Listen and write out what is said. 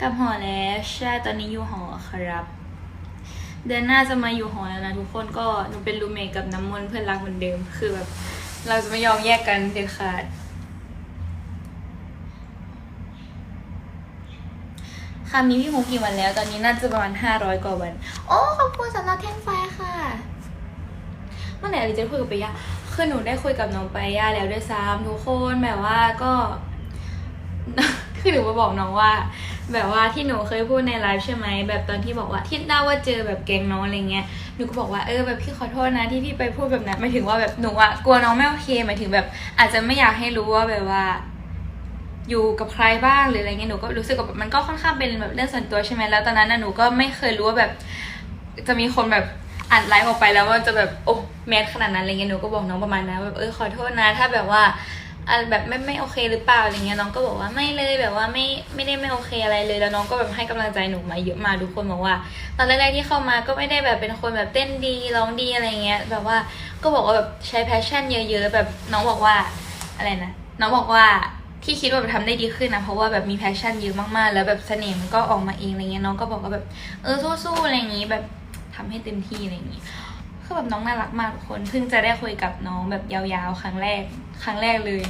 กลับหอแล้วใช่ตอนนี้อยู่หอครับ เดือนหน้าจะมาอยู่หอแล้วนะทุกคนก็หนูเป็นรูเมทกับน้ำมนต์เพื่อนรักเหมือนเดิม คือแบบ เราจะไม่ยอมแยกกันเด็ดขาดคำนี้พี่มุกกี่วันแล้ว ตอนนี้น่าจะประมาณห้าร้อยกว่าวัน โอ้ขอบคุณสำหรับแท่งไฟค่ะเมื่อไหร่เราจะคุยกับไปย่าคือหนูได้คุยกับน้องไปย่าแล้วด้วยซ้ำทุกคนแบบว่าก็ คือหนูมาบอกน้องว่า แบบว่าที่หนูเคยพูดในไลฟ์ใช่ไหมแบบตอนที่บอกว่าที่เล่าว่าเจอแบบแกงน้องอะไรเงี้ยหนูก็บอกว่าเออแบบพี่ขอโทษนะที่พี่ไปพูดแบบนั้นหมายถึงว่าแบบหนูอะกลัวน้องไม่โอเคหมายถึงแบบ อาจจะไม่อยากให้รู้ว่าแบบว่า อยู่กับใครบ้างหรืออะไรเงี้ยหนูก็รู้สึกว่าแบบมันก็ค่อนข้างเป็นแบบเรื่องส่วนตัวใช่ไหมแล้วตอนนั้นน่ะหนูก็ไม่เคยรู้ว่าแบบ จะมีคนแบบอ่านไลฟ์ออกไปแล้วว่าจะแบบโอ้แมสขนาดนั้นอะไรเงี้ยหนูก็บอกน้องประมาณนั้นแบบเออขอโทษนะ ถ้าแบบว่า อะแบบไม่ไม่โอเคหรือเปล่าอะไรเงี้ยน้องก็บอกว่าไม่เลยแบบว่าไม่ไม่ได้ไม่โอเคอะไรเลย แล้วน้องก็แบบให้กำลังใจหนูมาเยอะมาทุกคนบอกว่า ตอนแรกๆที่เข้ามาก็ไม่ได้แบบเป็นคนแบบเต้นดีร้องดีอะไรเงี้ยแบบว่าก็บอกว่าแบบใช้แพชชั่นเยอะ ๆ แบบน้องบอกว่าอะไรนะน้องบอกว่าที่คิดว่าแบบทำได้ดีขึ้นนะเพราะว่าแบบมีแพชชั่นเยอะมากๆ แล้วแบบเสน่ห์มันก็ออกมาเองอะไรเงี้ยน้องก็บอกว่าแบบเออสู้ๆอะไรอย่างงี้แบบทำให้เต็มที่อะไรอย่างงี้ คือแบบน้องน่ารักมากทุกคนเพิ่งจะได้คุยกับน้องแบบยาวๆ ครั้งแรก ครั้งแรกเลย